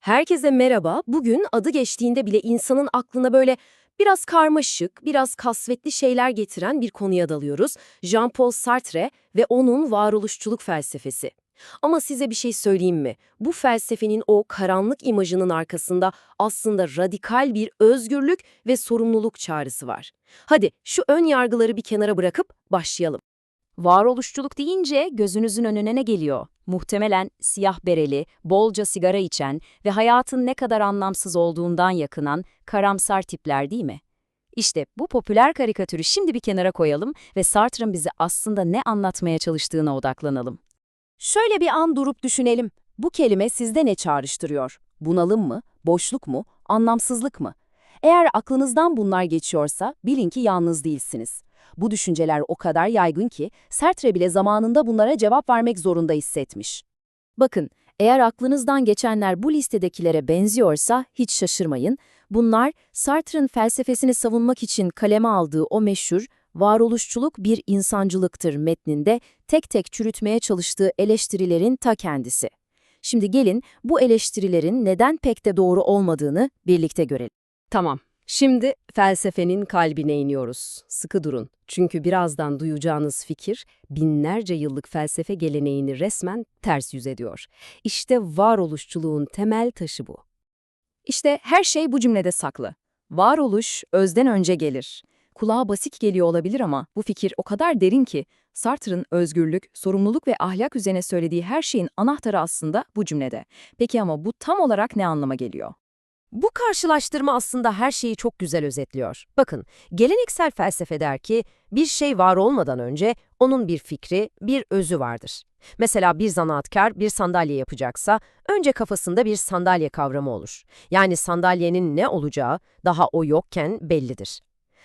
Herkese merhaba. Bugün adı geçtiğinde bile insanın aklına böyle biraz karmaşık, biraz kasvetli şeyler getiren bir konuya dalıyoruz. Jean-Paul Sartre ve onun varoluşçuluk felsefesi. Ama size bir şey söyleyeyim mi? Bu felsefenin o karanlık imajının arkasında aslında radikal bir özgürlük ve sorumluluk çağrısı var. Hadi şu ön yargıları bir kenara bırakıp başlayalım. Varoluşçuluk deyince gözünüzün önüne ne geliyor? Muhtemelen siyah bereli, bolca sigara içen ve hayatın ne kadar anlamsız olduğundan yakınan karamsar tipler değil mi? İşte bu popüler karikatürü şimdi bir kenara koyalım ve Sartre'ın bize aslında ne anlatmaya çalıştığına odaklanalım. Şöyle bir an durup düşünelim. Bu kelime sizde ne çağrıştırıyor? Bunalım mı, boşluk mu, anlamsızlık mı? Eğer aklınızdan bunlar geçiyorsa bilin ki yalnız değilsiniz. Bu düşünceler o kadar yaygın ki Sartre bile zamanında bunlara cevap vermek zorunda hissetmiş. Bakın, eğer aklınızdan geçenler bu listedekilere benziyorsa hiç şaşırmayın. Bunlar Sartre'ın felsefesini savunmak için kaleme aldığı o meşhur varoluşçuluk bir insancılıktır metninde tek tek çürütmeye çalıştığı eleştirilerin ta kendisi. Şimdi gelin bu eleştirilerin neden pek de doğru olmadığını birlikte görelim. Tamam, şimdi felsefenin kalbine iniyoruz. Sıkı durun. Çünkü birazdan duyacağınız fikir binlerce yıllık felsefe geleneğini resmen ters yüz ediyor. İşte varoluşçuluğun temel taşı bu. İşte her şey bu cümlede saklı. Varoluş özden önce gelir. Kulağa basit geliyor olabilir ama bu fikir o kadar derin ki Sartre'ın özgürlük, sorumluluk ve ahlak üzerine söylediği her şeyin anahtarı aslında bu cümlede. Peki ama bu tam olarak ne anlama geliyor? Bu karşılaştırma aslında her şeyi çok güzel özetliyor. Bakın, geleneksel felsefe der ki, bir şey var olmadan önce onun bir fikri, bir özü vardır. Mesela bir zanaatkar bir sandalye yapacaksa, önce kafasında bir sandalye kavramı olur. Yani sandalyenin ne olacağı daha o yokken bellidir.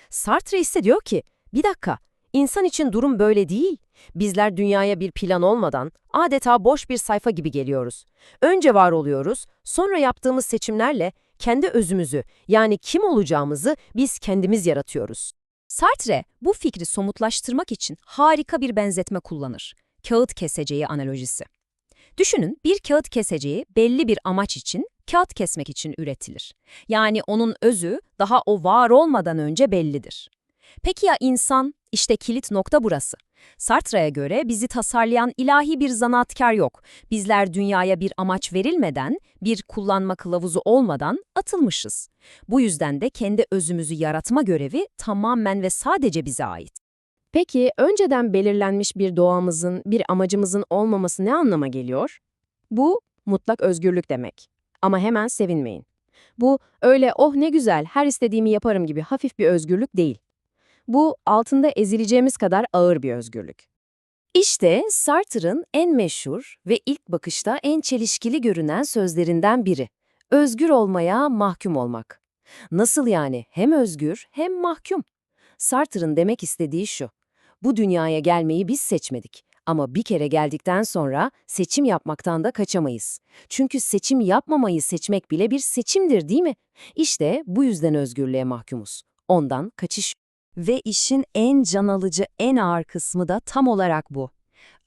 Sartre ise diyor ki, bir dakika, insan için durum böyle değil. Bizler dünyaya bir plan olmadan adeta boş bir sayfa gibi geliyoruz. Önce var oluyoruz, sonra yaptığımız seçimlerle kendi özümüzü yani kim olacağımızı biz kendimiz yaratıyoruz. Sartre bu fikri somutlaştırmak için harika bir benzetme kullanır. Kağıt keseceği analojisi. Düşünün bir kağıt keseceği belli bir amaç için, kağıt kesmek için üretilir. Yani onun özü daha o var olmadan önce bellidir. Peki ya insan? İşte kilit nokta burası. Sartre'ye göre bizi tasarlayan ilahi bir zanaatkar yok. Bizler dünyaya bir amaç verilmeden, bir kullanma kılavuzu olmadan atılmışız. Bu yüzden de kendi özümüzü yaratma görevi tamamen ve sadece bize ait. Peki önceden belirlenmiş bir doğamızın, bir amacımızın olmaması ne anlama geliyor? Bu mutlak özgürlük demek. Ama hemen sevinmeyin. Bu öyle oh ne güzel her istediğimi yaparım gibi hafif bir özgürlük değil. Bu altında ezileceğimiz kadar ağır bir özgürlük. İşte Sartre'ın en meşhur ve ilk bakışta en çelişkili görünen sözlerinden biri. Özgür olmaya mahkum olmak. Nasıl yani hem özgür hem mahkum? Sartre'ın demek istediği şu. Bu dünyaya gelmeyi biz seçmedik. Ama bir kere geldikten sonra seçim yapmaktan da kaçamayız. Çünkü seçim yapmamayı seçmek bile bir seçimdir değil mi? İşte bu yüzden özgürlüğe mahkumuz. Ondan kaçış ve işin en can alıcı, en ağır kısmı da tam olarak bu.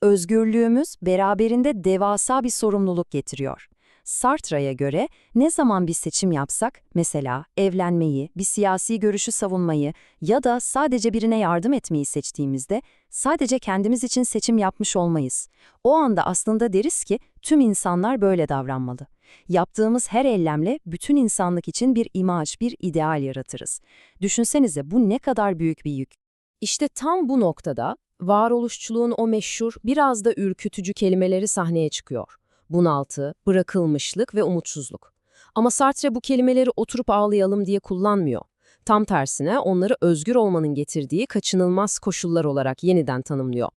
Özgürlüğümüz beraberinde devasa bir sorumluluk getiriyor. Sartre'ye göre ne zaman bir seçim yapsak, mesela evlenmeyi, bir siyasi görüşü savunmayı ya da sadece birine yardım etmeyi seçtiğimizde sadece kendimiz için seçim yapmış olmayız. O anda aslında deriz ki tüm insanlar böyle davranmalı. Yaptığımız her eylemle bütün insanlık için bir imaj, bir ideal yaratırız. Düşünsenize bu ne kadar büyük bir yük. İşte tam bu noktada varoluşçuluğun o meşhur, biraz da ürkütücü kelimeleri sahneye çıkıyor. Bunaltı, bırakılmışlık ve umutsuzluk. Ama Sartre bu kelimeleri oturup ağlayalım diye kullanmıyor. Tam tersine onları özgür olmanın getirdiği kaçınılmaz koşullar olarak yeniden tanımlıyor.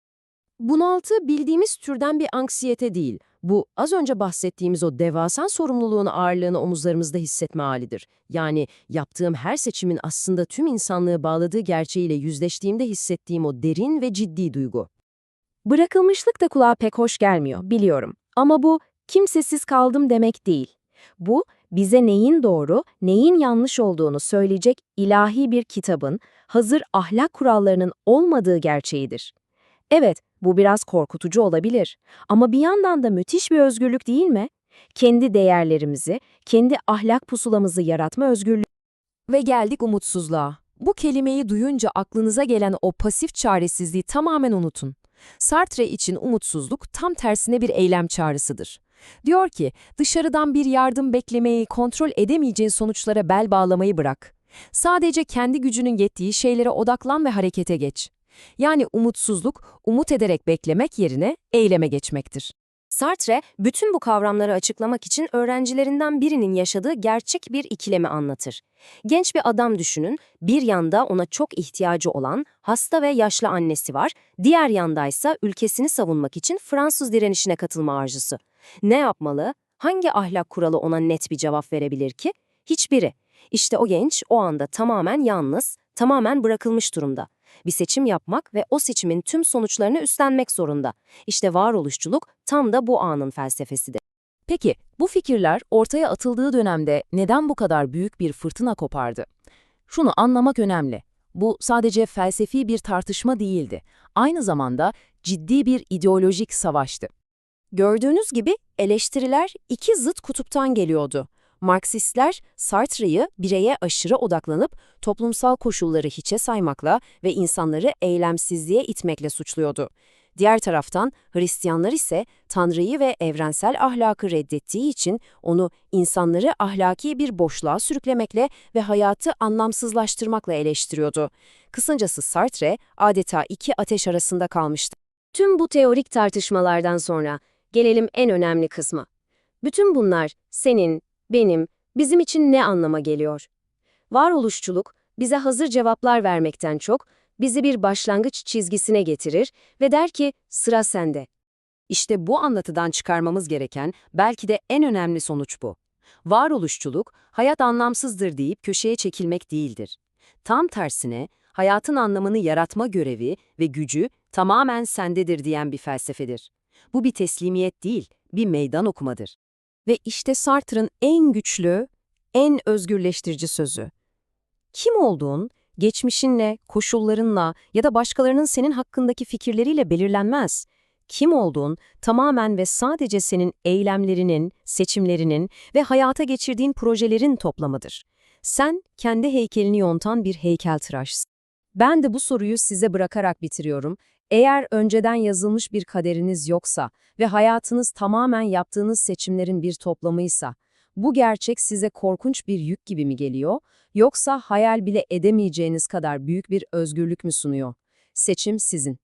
Bunaltı bildiğimiz türden bir anksiyete değil. Bu az önce bahsettiğimiz o devasa sorumluluğun ağırlığını omuzlarımızda hissetme halidir. Yani yaptığım her seçimin aslında tüm insanlığı bağladığı gerçeğiyle yüzleştiğimde hissettiğim o derin ve ciddi duygu. Bırakılmışlık da kulağa pek hoş gelmiyor, biliyorum. Ama bu kimsesiz kaldım demek değil. Bu bize neyin doğru, neyin yanlış olduğunu söyleyecek ilahi bir kitabın, hazır ahlak kurallarının olmadığı gerçeğidir. Evet, bu biraz korkutucu olabilir ama bir yandan da müthiş bir özgürlük değil mi? Kendi değerlerimizi, kendi ahlak pusulamızı yaratma özgürlüğü. Ve geldik umutsuzluğa. Bu kelimeyi duyunca aklınıza gelen o pasif çaresizliği tamamen unutun. Sartre için umutsuzluk tam tersine bir eylem çağrısıdır. Diyor ki, dışarıdan bir yardım beklemeyi, kontrol edemeyeceğin sonuçlara bel bağlamayı bırak. Sadece kendi gücünün yettiği şeylere odaklan ve harekete geç. Yani umutsuzluk, umut ederek beklemek yerine eyleme geçmektir. Sartre, bütün bu kavramları açıklamak için öğrencilerinden birinin yaşadığı gerçek bir ikilemi anlatır. Genç bir adam düşünün, bir yanda ona çok ihtiyacı olan hasta ve yaşlı annesi var, diğer yandaysa ülkesini savunmak için Fransız direnişine katılma arzusu. Ne yapmalı? Hangi ahlak kuralı ona net bir cevap verebilir ki? Hiçbiri. İşte o genç o anda tamamen yalnız, tamamen bırakılmış durumda. Bir seçim yapmak ve o seçimin tüm sonuçlarını üstlenmek zorunda. İşte varoluşçuluk tam da bu anın felsefesidir. Peki, bu fikirler ortaya atıldığı dönemde neden bu kadar büyük bir fırtına kopardı? Şunu anlamak önemli. Bu sadece felsefi bir tartışma değildi. Aynı zamanda ciddi bir ideolojik savaştı. Gördüğünüz gibi eleştiriler iki zıt kutuptan geliyordu. Marksistler Sartre'yi bireye aşırı odaklanıp toplumsal koşulları hiçe saymakla ve insanları eylemsizliğe itmekle suçluyordu. Diğer taraftan Hristiyanlar ise Tanrı'yı ve evrensel ahlakı reddettiği için onu insanları ahlaki bir boşluğa sürüklemekle ve hayatı anlamsızlaştırmakla eleştiriyordu. Kısacası Sartre adeta iki ateş arasında kalmıştı. Tüm bu teorik tartışmalardan sonra gelelim en önemli kısma. Bütün bunlar senin, benim, bizim için ne anlama geliyor? Varoluşçuluk bize hazır cevaplar vermekten çok bizi bir başlangıç çizgisine getirir ve der ki sıra sende. İşte bu anlatıdan çıkarmamız gereken belki de en önemli sonuç bu. Varoluşçuluk, hayat anlamsızdır deyip köşeye çekilmek değildir. Tam tersine, hayatın anlamını yaratma görevi ve gücü tamamen sendedir diyen bir felsefedir. Bu bir teslimiyet değil, bir meydan okumadır. Ve işte Sartre'ın en güçlü, en özgürleştirici sözü. Kim olduğun, geçmişinle, koşullarınla ya da başkalarının senin hakkındaki fikirleriyle belirlenmez. Kim olduğun tamamen ve sadece senin eylemlerinin, seçimlerinin ve hayata geçirdiğin projelerin toplamıdır. Sen kendi heykelini yontan bir heykeltıraşsın. Ben de bu soruyu size bırakarak bitiriyorum. Eğer önceden yazılmış bir kaderiniz yoksa ve hayatınız tamamen yaptığınız seçimlerin bir toplamıysa, bu gerçek size korkunç bir yük gibi mi geliyor, yoksa hayal bile edemeyeceğiniz kadar büyük bir özgürlük mü sunuyor? Seçim sizin.